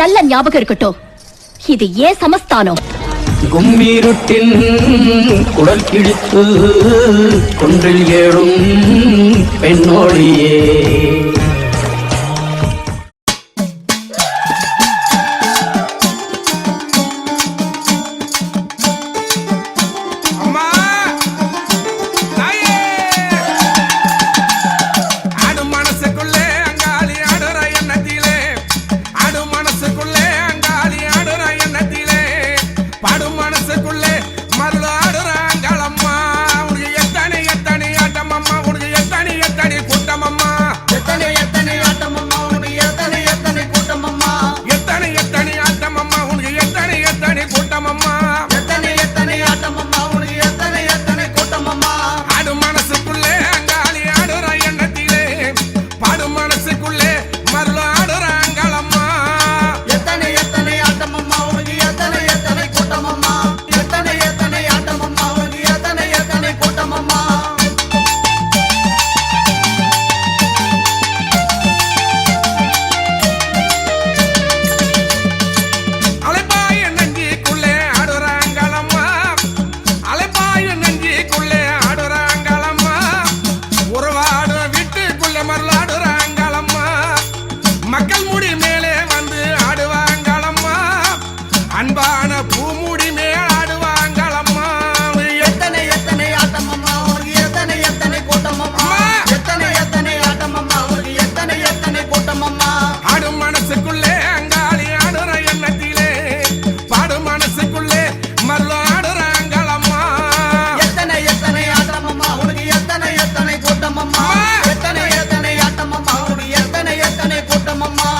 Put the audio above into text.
நல்ல ஞாபகம் இருக்கட்டும். இது ஏன் சமஸ்தானம்? கும்மீருட்டின் குடல் கிழித்து கொன்றில் ஏழும் பெண்ணோடியே. come on my கூட்டமம்மா